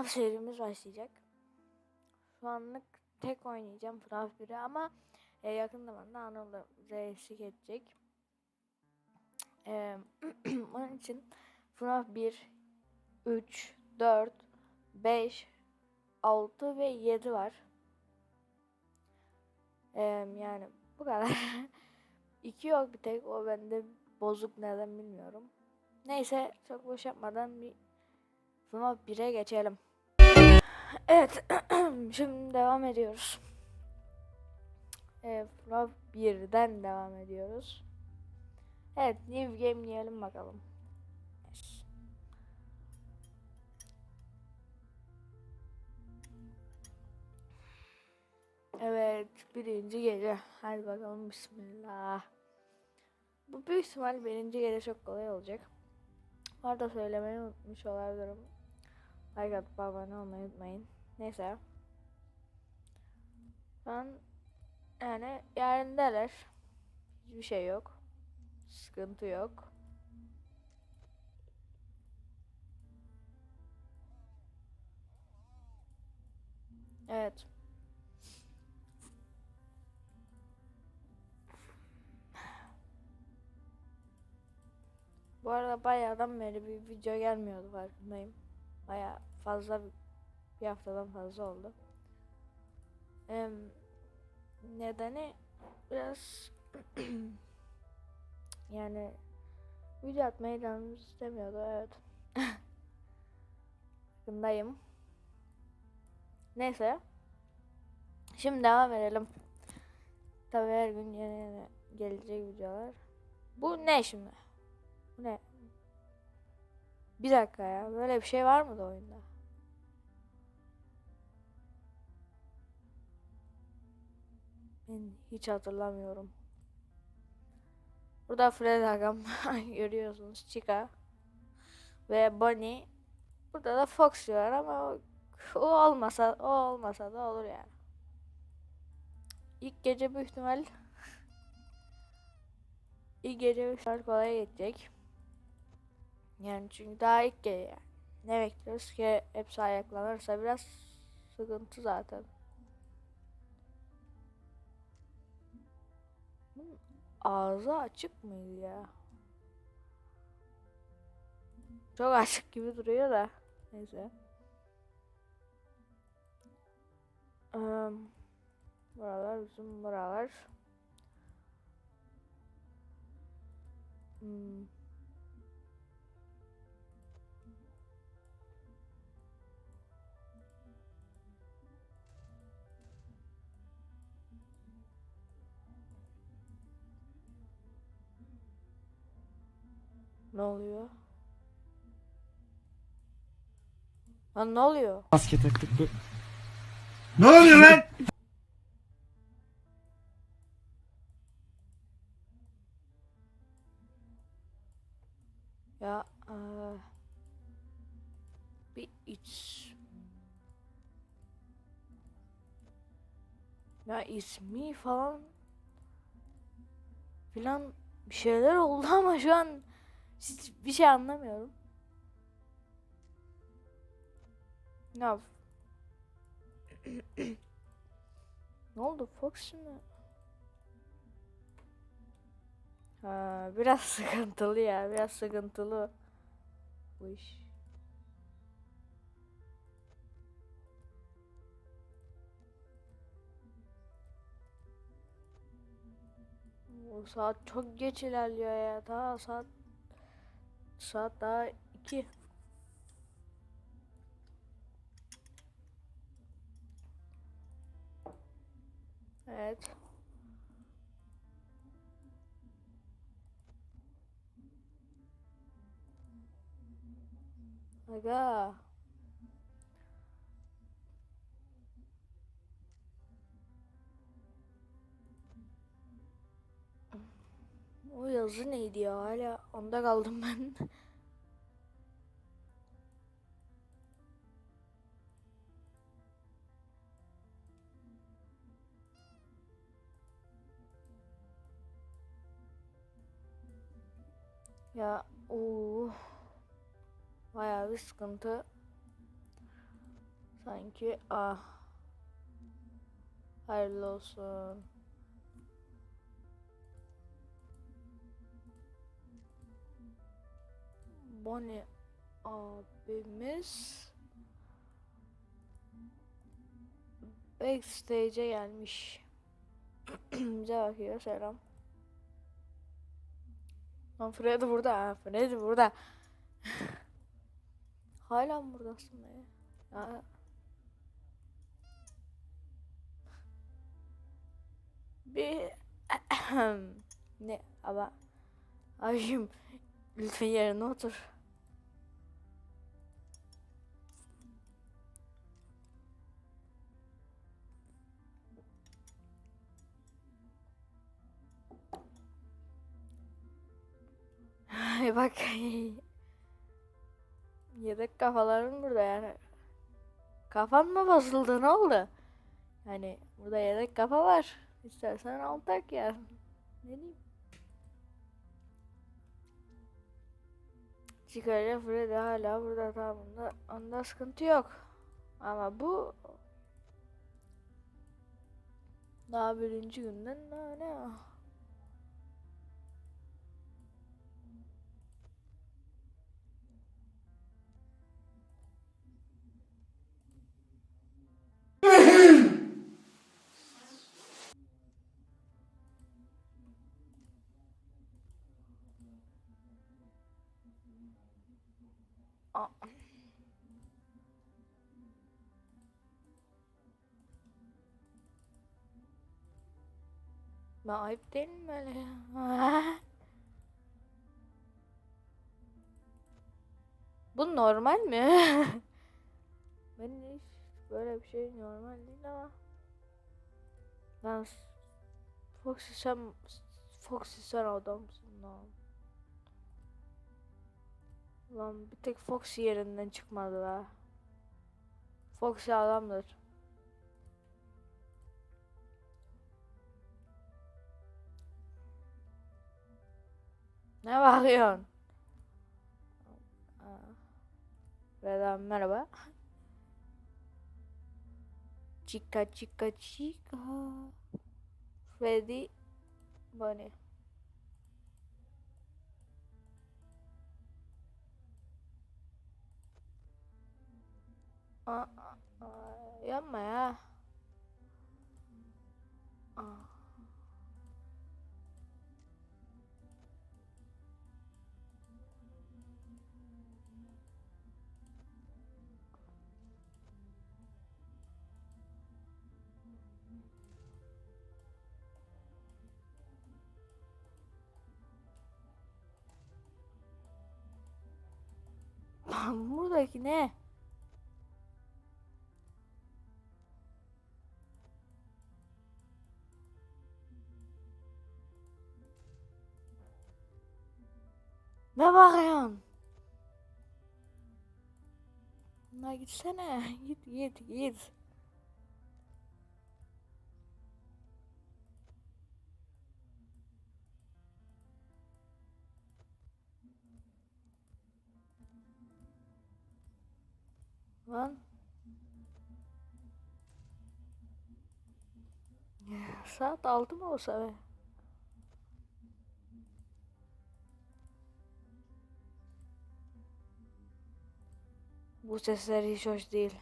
FNAF serimiz başlayacak. Şu anlık tek oynayacağım FNAF 1'i ama e, yakın zamanda Anıl da bize eşlik edecek. E, onun için FNAF 1, 3, 4, 5, 6 ve 7 var. E, yani bu kadar. 2 yok bir tek o bende bozuk neden bilmiyorum. Neyse çok boş yapmadan bir FNAF 1'e geçelim. Evet şimdi devam ediyoruz. Evet FNAF 1'den devam ediyoruz. Evet new game diyelim bakalım. Evet birinci gece. Hadi bakalım bismillah. Bu büyük ihtimal birinci gece çok kolay olacak. Bu arada söylemeyi unutmuş olabilirim. Like atıp abone olmayı unutmayın. Neyse. Ben yani yerindeler. Hiçbir şey yok. Sıkıntı yok. Evet. Bu arada bayağıdan beri bir video gelmiyordu farkındayım. Bayağı fazla bir, haftadan fazla oldu. Em, nedeni biraz yani video atmayı canımız istemiyordu evet. Farkındayım. Neyse. Şimdi devam edelim. Tabii her gün yeni yeni gelecek videolar. Bu ne şimdi? Bu ne? Bir dakika ya. Böyle bir şey var mı da oyunda? Hiç hatırlamıyorum. Burada Fred Agam görüyorsunuz. Chica ve Bonnie. Burada da Fox var ama o, olmasa o olmasa da olur yani. İlk gece büyük ihtimal ilk gece büyük ihtimal kolay geçecek. Yani çünkü daha ilk gece yani. Ne bekliyoruz ki hepsi ayaklanırsa biraz sıkıntı zaten. Ağzı açık mıydı ya? Çok açık gibi duruyor da. Neyse. Eee, buralar bizim buralar. Hmm. Ne oluyor? Lan ne oluyor? Maske taktık bu. Ne oluyor lan? Ya eee, bir iç ya ismi falan filan bir şeyler oldu ama şu an hiç bir şey anlamıyorum. Ne yap- Ne oldu Fox mi? Ha, biraz sıkıntılı ya, biraz sıkıntılı bu iş. O saat çok geç ilerliyor ya. Daha saat saat daha iki. Evet. Aga. O yazı neydi ya? Hala onda kaldım ben. Ya o bayağı bir sıkıntı. Sanki ah. Hayırlı olsun. Bonnie abimiz backstage'e gelmiş. Bize bakıyor selam. Lan Freddy burada ha. Freddy burada. Hala buradasın be? Ya. Bir ne ama abim lütfen yerine otur. Ay bak yedek kafaların burada yani. Kafan mı basıldı ne oldu? Yani burada yedek kafa var. İstersen al tak ya. Ne diyeyim? Çıkarca Freddy hala burada tamam onda, onda sıkıntı yok. Ama bu daha birinci günden daha ne Ben ayıp değil mi böyle ya? Bu normal mi? Ben hiç böyle bir şey normal değil ama. S- Foxy sen Foxy sen adamsın lan. Lan bir tek Foxy yerinden çıkmadı be. Foxy adamdır. Ne bakıyorsun? Veda merhaba. Chica chica chica. Freddy Bunny. Aa, aa, yapma ya. Aa. Lan buradaki ne? Ne bakıyorsun? La gitsene. Git git git. Lan. Saat altı mı olsa be? Bu sesler hiç hoş değil.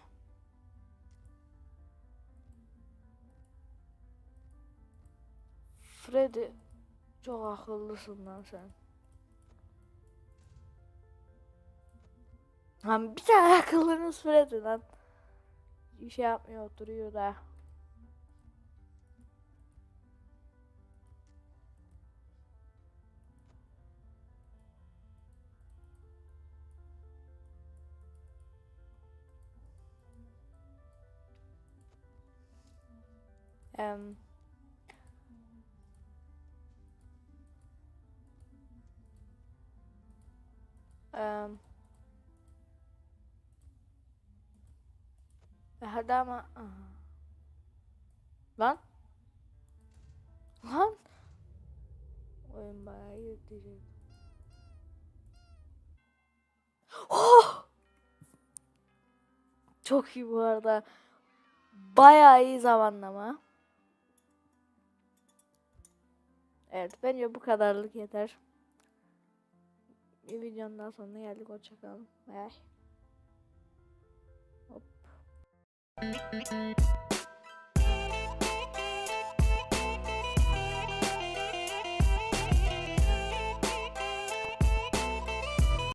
Freddy çok akıllısın lan sen. Lan bir tane akıllınız Freddy lan. Bir şey yapmıyor oturuyor da. Em, e hadi ama aha. lan lan oyun bayağı iyi diyecek. Oh! Çok iyi bu arada. Bayağı iyi zamanlama. Evet bence bu kadarlık yeter. Bir videonun daha sonuna geldik. Hoşçakalın. Bye. Hop.